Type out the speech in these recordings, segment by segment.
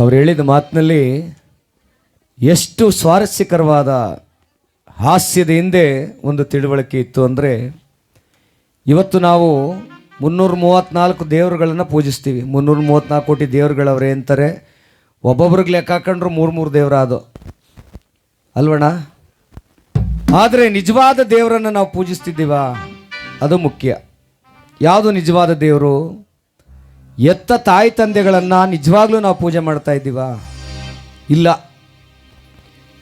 ಅವ್ರು ಹೇಳಿದ ಮಾತಿನಲ್ಲಿ ಎಷ್ಟು ಸ್ವಾರಸ್ಯಕರವಾದ ಹಾಸ್ಯದ ಹಿಂದೆ ಒಂದು ತಿಳುವಳಿಕೆ ಇತ್ತು ಅಂದರೆ, ಇವತ್ತು ನಾವು ಮುನ್ನೂರ ಮೂವತ್ತ್ನಾಲ್ಕು ದೇವರುಗಳನ್ನು ಪೂಜಿಸ್ತೀವಿ. ಮುನ್ನೂರ ಮೂವತ್ತ್ನಾಲ್ಕು ಕೋಟಿ ದೇವರುಗಳವ್ರೆ ಅಂತಾರೆ. ಒಬ್ಬೊಬ್ರಿಗೆ ಲೆಕ್ಕ ಹಾಕೊಂಡ್ರು ಮೂರು ಮೂರು ದೇವರಾದು. ಅಲ್ವಣ್ಣ? ಆದರೆ ನಿಜವಾದ ದೇವರನ್ನು ನಾವು ಪೂಜಿಸ್ತಿದ್ದೀವ? ಅದು ಮುಖ್ಯ. ಯಾವುದು ನಿಜವಾದ ದೇವರು? ಎತ್ತ ತಾಯಿ ತಂದೆಗಳನ್ನು ನಿಜವಾಗ್ಲೂ ನಾವು ಪೂಜೆ ಮಾಡ್ತಾ ಇದ್ದೀವ? ಇಲ್ಲ.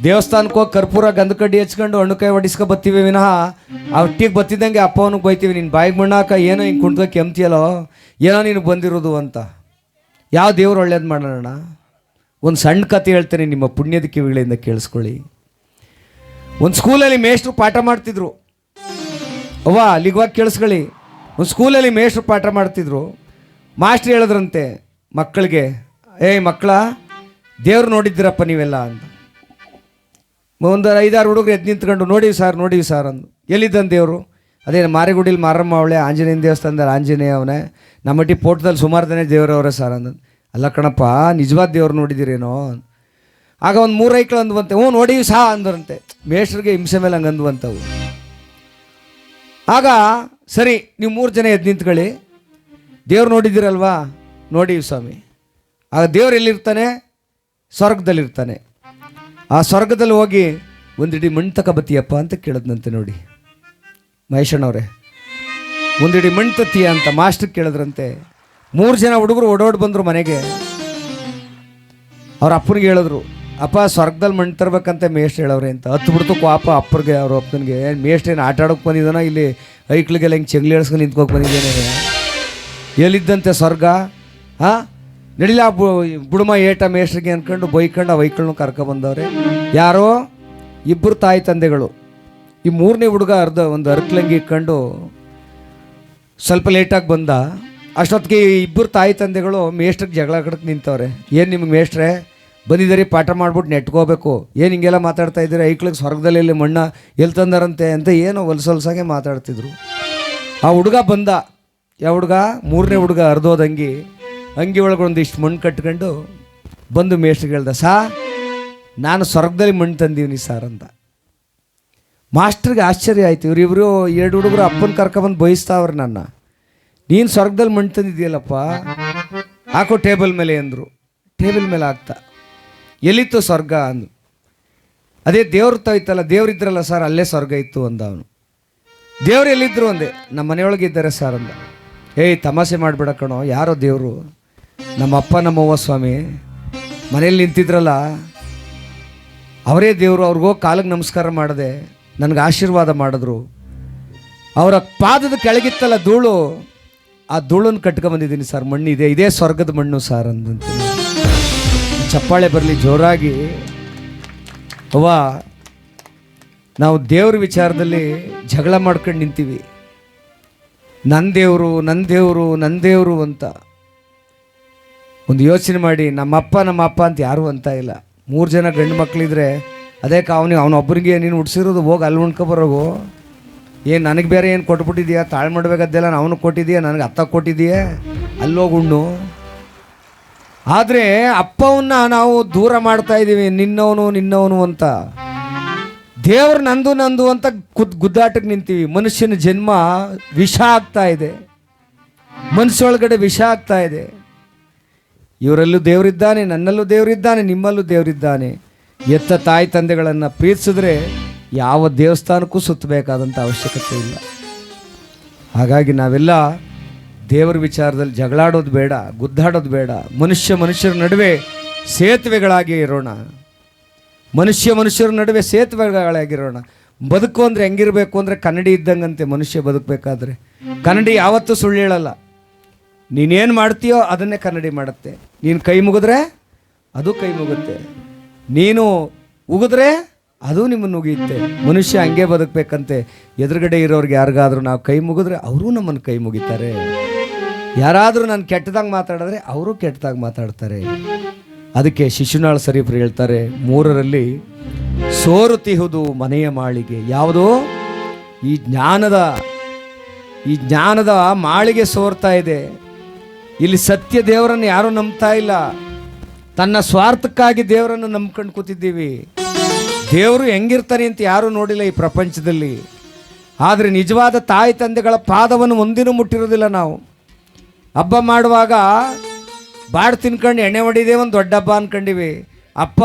ದೇವಸ್ಥಾನಕ್ಕೆ ಹೋಗಿ ಕರ್ಪೂರ ಗಂಧಕಡ್ಡಿ ಹಚ್ಕೊಂಡು ಹಣ್ಣು ಕೈ ಹೊಡಿಸ್ಕೊ ಬತ್ತೀವಿ ವಿನಃ, ಆ ಹೊಟ್ಟಿಗೆ ಬತ್ತಿದ್ದಂಗೆ ಅಪ್ಪವನಿಗೆ ಬೈತೀವಿ ನಿನ್ನ ಬಾಯಿಗೆ ಮಣ್ಣಾಕ ಏನೋ ಹಿಂಗೆ ಕುಣ್ಕ ಕೆಮ್ತಿಯಲ್ಲೋ? ಏನೋ ನೀನು ಬಂದಿರೋದು ಅಂತ. ಯಾವ ದೇವ್ರು ಒಳ್ಳೇದು ಮಾಡೋಣ? ಒಂದು ಸಣ್ಣ ಕತೆ ಹೇಳ್ತೀನಿ ನಿಮ್ಮ ಪುಣ್ಯದ ಕಿವಿಗಳಿಂದ ಕೇಳಿಸ್ಕೊಳ್ಳಿ. ಒಂದು ಸ್ಕೂಲಲ್ಲಿ ಮೇಷ್ಟ್ರು ಪಾಠ ಮಾಡ್ತಿದ್ರು. ಅವ್ವ, ಅಲ್ಲಿಗೆ ಹೋಗಿ ಕೇಳಿಸ್ಕೊಳ್ಳಿ. ಒಂದು ಸ್ಕೂಲಲ್ಲಿ ಮೇಷ್ಟ್ರು ಪಾಠ ಮಾಡ್ತಿದ್ರು. ಮಾಸ್ಟ್ರು ಹೇಳಿದ್ರಂತೆ ಮಕ್ಕಳಿಗೆ ಏಯ್ ಮಕ್ಕಳ, ದೇವ್ರು ನೋಡಿದ್ದೀರಪ್ಪ ನೀವೆಲ್ಲ ಅಂತ ಒಂದು ಐದಾರು ಹುಡುಗರು ಎದ್ದು ನಿಂತ್ಕೊಂಡು, ನೋಡಿವಿ ಸರ್ ನೋಡಿವಿ ಸರ್ ಅಂದು. ಎಲ್ಲಿದ್ದಾನೆ ದೇವರು? ಅದೇ ಮಾರಿಗುಡಿಲಿ ಮಾರಮ್ಮ ಅವಳೆ, ಆಂಜನೇಯನ ದೇವಸ್ಥಾನದಲ್ಲಿ ಆಂಜನೇಯ ಅವನೇ. ನಮ್ಮಟ್ಟಿ ಪೋಟದಲ್ಲಿ ಸುಮಾರು ಜನ ದೇವರವರೇ ಸರ್ ಅಂದ್. ಅಲ್ಲ ಕಣಪ್ಪ, ನಿಜವಾದ ದೇವ್ರು ನೋಡಿದ್ದೀರೇನೋ ಆಗ ಒಂದು ಮೂರು ಐಕ್ಳು ಅಂದ್ವಂತೆ, ಹ್ಞೂ, ನೋಡಿವಿ ಸಾ ಅಂದ್ರಂತೆ. ಮೇಷ್ಟ್ರಿಗೆ ಹಿಂಸೆ ಮೇಲೆ ಹಂಗೆ ಅಂದ್ವಂತವು ಆಗ, ಸರಿ, ನೀವು ಮೂರು ಜನ ಎದ್ದು ನಿಂತ್ಕೊಳ್ಳಿ. ದೇವ್ರು ನೋಡಿದ್ದೀರಲ್ವಾ? ನೋಡಿ ಸ್ವಾಮಿ. ಆಗ ದೇವ್ರು ಎಲ್ಲಿರ್ತಾನೆ? ಸ್ವರ್ಗದಲ್ಲಿರ್ತಾನೆ. ಆ ಸ್ವರ್ಗದಲ್ಲಿ ಹೋಗಿ ಒಂದಿಡಿ ಮಣ್ಣು ತಕ ಬತ್ತೀಯಪ್ಪ ಅಂತ ಕೇಳಿದ್ನಂತೆ ನೋಡಿ. ಮಹೇಶಣ್ಣವ್ರೆ, ಒಂದಿಡಿ ಮಣ್ಣು ತತ್ತೀಯ ಅಂತ ಮಾಸ್ಟ್ರಿಗೆ ಕೇಳಿದ್ರಂತೆ. ಮೂರು ಜನ ಹುಡುಗರು ಓಡೋಡ್ ಬಂದರು ಮನೆಗೆ. ಅವ್ರ ಅಪ್ಪನಿಗೆ ಹೇಳಿದ್ರು, ಅಪ್ಪ, ಸ್ವರ್ಗದಲ್ಲಿ ಮಣ್ಣು ತರಬೇಕಂತ ಮೇಷ್ಟ್ರು ಹೇಳವ್ರೆ ಅಂತ. ಹತ್ತು ಬಿಡ್ತು ಕ್ವಾಪ ಅಪ್ಪರಿಗೆ, ಅವ್ರ ಅಪ್ಪನಿಗೆ. ಮೇಷ್ಟ್ರೇನು ಆಟ ಆಡೋಕೆ ಬಂದಿದ್ದಾನೋ ಇಲ್ಲಿ? ಐಕ್ಳಿಗೆಲ್ಲ ಹಿಂಗೆ ಚೆಂಗ್ಲಿ ಎಳ್ಸ್ಕೊಂಡು ನಿಂತ್ಕೋಕೆ ಬಂದಿದ್ದೇನೆ. ಎಲ್ಲಿದ್ದಂತೆ ಸ್ವರ್ಗ? ಹಾಂ? ನಡಿಲ ಬುಡುಮ ಏಟ ಮೇಷ್ಟ್ರಿಗೆ ಅಂದ್ಕೊಂಡು ಬೈಕಂಡು ಆ ವೈಕಳನ್ನು ಕರ್ಕೊಬಂದವ್ರೆ ಯಾರೋ? ಇಬ್ಬರು ತಾಯಿ ತಂದೆಗಳು. ಈ ಮೂರನೇ ಹುಡುಗ ಅರ್ಧ ಒಂದು ಅರ್ಕ್ಲಂಗಿ ಇಟ್ಕೊಂಡು ಸ್ವಲ್ಪ ಲೇಟಾಗಿ ಬಂದ. ಅಷ್ಟೊತ್ತಿಗೆ ಇಬ್ಬರು ತಾಯಿ ತಂದೆಗಳು ಮೇಷ್ಟ್ರಿಗೆ ಜಗಳ ಕಡಕ್ಕೆ ನಿಂತವ್ರೆ. ಏನು ನಿಮ್ಗೆ ಮೇಷ್ಟ್ರೆ? ಬಂದಿದ್ದೀರಿ, ಪಾಠ ಮಾಡ್ಬಿಟ್ಟು ನೆಟ್ಕೋಬೇಕು. ಏನು ಹಿಂಗೆಲ್ಲ ಮಾತಾಡ್ತಾ ಇದ್ದೀರಿ? ಐಕ್ಳಿಗೆ ಸ್ವರ್ಗದಲ್ಲಿ ಇಲ್ಲಿ ಮಣ್ಣ ಎಲ್ಲಿ ತಂದಾರಂತೆ ಅಂತ ಏನೋ ಹೊಲ್ಸೊಲ್ಸಾಗೆ ಮಾತಾಡ್ತಿದ್ರು. ಆ ಹುಡುಗ ಬಂದ. ಯಾವ ಹುಡುಗ? ಮೂರನೇ ಹುಡುಗ ಅರ್ಧೋದ ಅಂಗಿ ಅಂಗಿ ಒಳಗೆ ಒಂದಿಷ್ಟು ಮಣ್ಣು ಕಟ್ಕೊಂಡು ಬಂದು ಮೇಷ್ಟ್ರಿಗೆ ಹೇಳ್ದ, ಸಾ, ನಾನು ಸ್ವರ್ಗದಲ್ಲಿ ಮಣ್ಣು ತಂದೀವಿ ಸರ್ ಅಂತ ಮಾಸ್ಟ್ರಿಗೆ ಆಶ್ಚರ್ಯ ಆಯ್ತು ಇವರು ಎರಡು ಹುಡುಗರು ಅಪ್ಪನ ಕರ್ಕೊಬಂದು ಬಯಸ್ತಾವ್ರೆ ನನ್ನ. ನೀನು ಸ್ವರ್ಗದಲ್ಲಿ ಮಣ್ಣು ತಂದಿದ್ದೀಯಲ್ಲಪ್ಪ? ಹಾಕೋ, ಟೇಬಲ್ ಮೇಲೆ, ಅಂದರು. ಟೇಬಲ್ ಮೇಲೆ ಹಾಕ್ತಾ. ಎಲ್ಲಿತ್ತು ಸ್ವರ್ಗ? ಅಂದು ಅದೇ ದೇವ್ರ ಇತ್ತಲ್ಲ ದೇವ್ರಿದ್ರಲ್ಲ ಸರ್, ಅಲ್ಲೇ ಸ್ವರ್ಗ ಇತ್ತು, ಅಂದ ಅವನು. ದೇವ್ರು ಎಲ್ಲಿದ್ರು? ಅಂದೆ. ನಮ್ಮ ಮನೆಯೊಳಗೆ ಇದ್ದಾರೆ ಸರ್, ಅಂದ. ಏಯ್, ತಮಾಷೆ ಮಾಡಿಬಿಡ ಕಣೋ. ಯಾರೋ ದೇವರು? ನಮ್ಮ ಅಪ್ಪ ನಮ್ಮವ್ವ ಸ್ವಾಮಿ ಮನೇಲಿ ನಿಂತಿದ್ರಲ್ಲ, ಅವರೇ ದೇವರು, ಅವ್ರಿಗೋ ಕಾಲಿಗೆ ನಮಸ್ಕಾರ ಮಾಡಿದೆ ನನಗೆ ಆಶೀರ್ವಾದ ಮಾಡಿದ್ರು. ಅವರ ಪಾದದ ಕೆಳಗಿತ್ತಲ್ಲ ಧೂಳು, ಆ ಧೂಳನ್ನು ಕಟ್ಕೊಂಬಂದಿದ್ದೀನಿ ಸರ್. ಮಣ್ಣು ಇದೆ, ಇದೇ ಸ್ವರ್ಗದ ಮಣ್ಣು ಸರ್ ಅಂದಂತ. ಚಪ್ಪಾಳೆ ಬರಲಿ, ಜೋರಾಗಿ. ಅವ್ವ, ನಾವು ದೇವ್ರ ವಿಚಾರದಲ್ಲಿ ಜಗಳ ಮಾಡ್ಕೊಂಡು ನಿಂತೀವಿ. ನಂದೇವರು ನಂದೇವರು ದೇವರು ನನ್ನ ದೇವರು ಅಂತ. ಒಂದು ಯೋಚನೆ ಮಾಡಿ, ನಮ್ಮಪ್ಪ ನಮ್ಮಪ್ಪ ಅಂತ ಯಾರೂ ಅಂತ ಇಲ್ಲ. ಮೂರು ಜನ ಗಂಡು ಮಕ್ಕಳಿದ್ರೆ ಅದೇ ಅವನಿಗೆ ಅವನೊಬ್ಬರಿಗೆ ನೀನು ಹುಡ್ಸಿರೋದು ಹೋಗಿ ಅಲ್ಲಿ ಉಣ್ಕೊಬರೋಗು. ಏನು, ನನಗೆ ಬೇರೆ ಏನು ಕೊಟ್ಬಿಟ್ಟಿದ್ಯಾ? ತಾಳು ಮಾಡಬೇಕಾದ್ದೆಲ್ಲ ಅವನು ಕೊಟ್ಟಿದ್ಯಾ? ನನಗೆ ಅತ್ತ ಕೊಟ್ಟಿದ್ದೀಯಾ ಅಲ್ಲೋಗಿ ಉಣ್ಣು. ಆದರೆ ಅಪ್ಪವನ್ನ ನಾವು ದೂರ ಮಾಡ್ತಾ ಇದ್ದೀವಿ ನಿನ್ನವನು ನಿನ್ನವನು ಅಂತ. ದೇವ್ರು ನಂದು ನಂದು ಅಂತ ಕುದ್ ಗುದ್ದಾಟಕ್ಕೆ ನಿಂತೀವಿ. ಮನುಷ್ಯನ ಜನ್ಮ ವಿಷ ಆಗ್ತಾ ಇದೆ. ಮನಸ್ಸೊಳಗಡೆ ವಿಷ ಆಗ್ತಾ ಇದೆ. ಇವರಲ್ಲೂ ದೇವರಿದ್ದಾನೆ, ನನ್ನಲ್ಲೂ ದೇವರಿದ್ದಾನೆ, ನಿಮ್ಮಲ್ಲೂ ದೇವರಿದ್ದಾನೆ. ಎತ್ತ ತಾಯಿ ತಂದೆಗಳನ್ನು ಪ್ರೀತಿಸಿದ್ರೆ ಯಾವ ದೇವಸ್ಥಾನಕ್ಕೂ ಸುತ್ತಬೇಕಾದಂಥ ಅವಶ್ಯಕತೆ ಇಲ್ಲ. ಹಾಗಾಗಿ ನಾವೆಲ್ಲ ದೇವರ ವಿಚಾರದಲ್ಲಿ ಜಗಳಾಡೋದು ಬೇಡ, ಗುದ್ದಾಡೋದು ಬೇಡ. ಮನುಷ್ಯ ಮನುಷ್ಯರ ನಡುವೆ ಸೇತುವೆಗಳಾಗಿ ಇರೋಣ. ಮನುಷ್ಯ ಮನುಷ್ಯರ ನಡುವೆ ಸೇತುವೆಗಳಾಗಿರೋಣ. ಬದುಕು ಅಂದರೆ ಹೆಂಗಿರಬೇಕು ಅಂದರೆ ಕನ್ನಡಿ ಇದ್ದಂಗಂತೆ ಮನುಷ್ಯ ಬದುಕಬೇಕಾದ್ರೆ. ಕನ್ನಡಿ ಯಾವತ್ತೂ ಸುಳ್ಳು ಹೇಳಲ್ಲ. ನೀನೇನು ಮಾಡ್ತೀಯೋ ಅದನ್ನೇ ಕನ್ನಡಿ ಮಾಡುತ್ತೆ. ನೀನು ಕೈ ಮುಗಿದ್ರೆ ಅದು ಕೈ ಮುಗುತ್ತೆ. ನೀನು ಉಗಿದ್ರೆ ಅದು ನಿಮ್ಮನ್ನು ಉಗಿಯುತ್ತೆ. ಮನುಷ್ಯ ಹಂಗೆ ಬದುಕಬೇಕಂತೆ. ಎದುರುಗಡೆ ಇರೋರಿಗೆ ಯಾರಿಗಾದರೂ ನಾವು ಕೈ ಮುಗಿದ್ರೆ ಅವರೂ ನಮ್ಮನ್ನು ಕೈ ಮುಗಿತಾರೆ. ಯಾರಾದರೂ ನಾನು ಕೆಟ್ಟದಾಗ ಮಾತಾಡಿದ್ರೆ ಅವರು ಕೆಟ್ಟದಾಗ ಮಾತಾಡ್ತಾರೆ. ಅದಕ್ಕೆ ಶಿಶುನಾಳ ಸರೀಫರು ಹೇಳ್ತಾರೆ, ಮೂರರಲ್ಲಿ ಸೋರುತಿಹುದು ಮನೆಯ ಮಾಳಿಗೆ. ಯಾವುದೋ? ಈ ಜ್ಞಾನದ ಈ ಜ್ಞಾನದ ಮಾಳಿಗೆ ಸೋರ್ತಾ ಇದೆ. ಇಲ್ಲಿ ಸತ್ಯ ದೇವರನ್ನು ಯಾರೂ ನಂಬ್ತಾ ಇಲ್ಲ. ತನ್ನ ಸ್ವಾರ್ಥಕ್ಕಾಗಿ ದೇವರನ್ನು ನಂಬ್ಕೊಂಡು ಕೂತಿದ್ದೀವಿ. ದೇವರು ಹೆಂಗಿರ್ತಾರೆ ಅಂತ ಯಾರೂ ನೋಡಿಲ್ಲ ಈ ಪ್ರಪಂಚದಲ್ಲಿ. ಆದರೆ ನಿಜವಾದ ತಾಯಿ ತಂದೆಗಳ ಪಾದವನ್ನು ಒಂದಿನೂ ಮುಟ್ಟಿರೋದಿಲ್ಲ ನಾವು. ಹಬ್ಬ ಮಾಡುವಾಗ ಬಾಡ್ ತಿನ್ಕೊಂಡು ಎಣ್ಣೆ ಹೊಡಿದೇ ಒಂದು ದೊಡ್ಡಪ್ಪ ಅನ್ಕೊಂಡಿವಿ. ಅಪ್ಪ